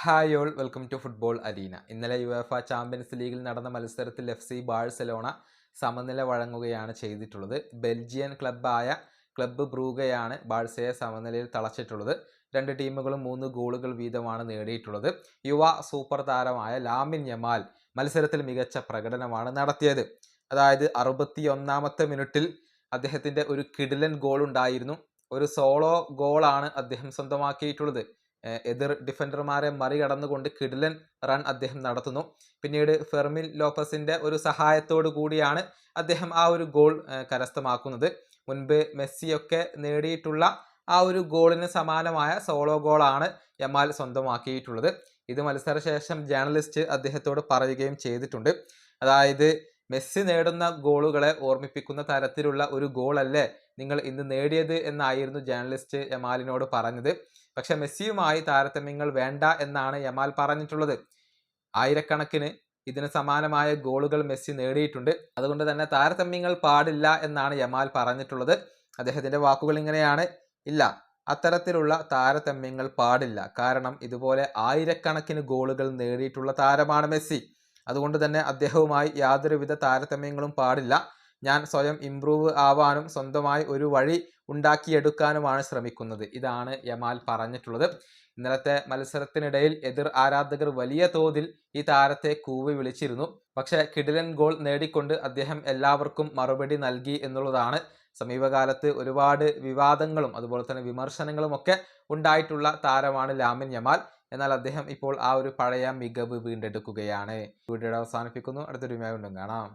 Hi all welcome to football arena. ഇന്നലെ യു UEFA champions ലീഗിൽ നടന്ന മത്സരത്തിൽ എഫ് സി ബാഴ്സലോണ സമനില വഴങ്ങുകയാണ് ചെയ്തിട്ടുള്ളത്. ബെൽജിയൻ ക്ലബ്ബായ ക്ലബ്ബ് ബ്രൂഗയാണ് ബാഴ്സയെ സമനിലയിൽ തളച്ചിട്ടുള്ളത്. രണ്ട് ടീമുകളും മൂന്ന് ഗോളുകൾ വീതമാണ് നേടിയിട്ടുള്ളത്. യുവ സൂപ്പർ താരമായ ലാമിൻ യമാൽ മത്സരത്തിൽ മികച്ച പ്രകടനമാണ് നടത്തിയത്. അതായത് അറുപത്തിയൊന്നാമത്തെ മിനിറ്റിൽ അദ്ദേഹത്തിന്റെ ഒരു കിടിലൻ ഗോൾ ഉണ്ടായിരുന്നു ഒരു സോളോ ഗോളാണ് അദ്ദേഹം സ്വന്തമാക്കിയിട്ടുള്ളത്. എതിർ ഡിഫൻഡർമാരെ മറികടന്നുകൊണ്ട് കിടിലൻ റൺ അദ്ദേഹം നടത്തുന്നു. പിന്നീട് ഫെർമിൻ ലോപ്പസിന്റെ ഒരു സഹായത്തോടു കൂടിയാണ് അദ്ദേഹം ആ ഒരു ഗോൾ കരസ്ഥമാക്കുന്നത്. മുൻപ് മെസ്സിയൊക്കെ നേടിയിട്ടുള്ള ആ ഒരു ഗോളിന് സമാനമായ സോളോ ഗോളാണ് യമാൽ സ്വന്തമാക്കിയിട്ടുള്ളത്. ഇത് മത്സരശേഷം ജേർണലിസ്റ്റ് അദ്ദേഹത്തോട് പറയുകയും ചെയ്തിട്ടുണ്ട്. അതായത് മെസ്സി നേടുന്ന ഗോളുകളെ ഓർമ്മിപ്പിക്കുന്ന തരത്തിലുള്ള ഒരു ഗോളല്ലേ നിങ്ങൾ ഇന്ന് നേടിയത് എന്നായിരുന്നു ജേർണലിസ്റ്റ് യമാലിനോട് പറഞ്ഞത്. പക്ഷെ മെസ്സിയുമായി താരതമ്യങ്ങൾ വേണ്ട എന്നാണ് യമാൽ പറഞ്ഞിട്ടുള്ളത്. ആയിരക്കണക്കിന് ഇതിന് സമാനമായ ഗോളുകൾ മെസ്സി നേടിയിട്ടുണ്ട്. അതുകൊണ്ട് തന്നെ താരതമ്യങ്ങൾ പാടില്ല എന്നാണ് യമാൽ പറഞ്ഞിട്ടുള്ളത്. അദ്ദേഹത്തിന്റെ വാക്കുകൾ ഇങ്ങനെയാണ്. ഇല്ല അത്തരത്തിലുള്ള താരതമ്യങ്ങൾ പാടില്ല. കാരണം ഇതുപോലെ ആയിരക്കണക്കിന് ഗോളുകൾ നേടിയിട്ടുള്ള താരമാണ് മെസ്സി. അതുകൊണ്ട് തന്നെ അദ്ദേഹവുമായി യാതൊരുവിധ താരതമ്യങ്ങളും പാടില്ല. ഞാൻ സ്വയം ഇംപ്രൂവ് ആവാനും സ്വന്തമായി ഒരു വഴി ഉണ്ടാക്കിയെടുക്കാനുമാണ് ശ്രമിക്കുന്നത്. ഇതാണ് യമാൽ പറഞ്ഞിട്ടുള്ളത്. ഇന്നലത്തെ മത്സരത്തിനിടയിൽ എതിർ ആരാധകർ വലിയ തോതിൽ ഈ താരത്തെ കൂവി വിളിച്ചിരുന്നു. പക്ഷേ കിടിലൻ ഗോൾ നേടിക്കൊണ്ട് അദ്ദേഹം എല്ലാവർക്കും മറുപടി നൽകി എന്നുള്ളതാണ്. സമീപകാലത്ത് ഒരുപാട് വിവാദങ്ങളും അതുപോലെ തന്നെ വിമർശനങ്ങളും ഒക്കെ ഉണ്ടായിട്ടുള്ള താരമാണ് ലാമിൻ യമാൽ. എന്നാൽ അദ്ദേഹം ഇപ്പോൾ ആ ഒരു പഴയ മികവ് വീണ്ടെടുക്കുകയാണ്. വീഡിയോ അവസാനിപ്പിക്കുന്നു. അടുത്തൊരു വീണ്ടും കാണാം.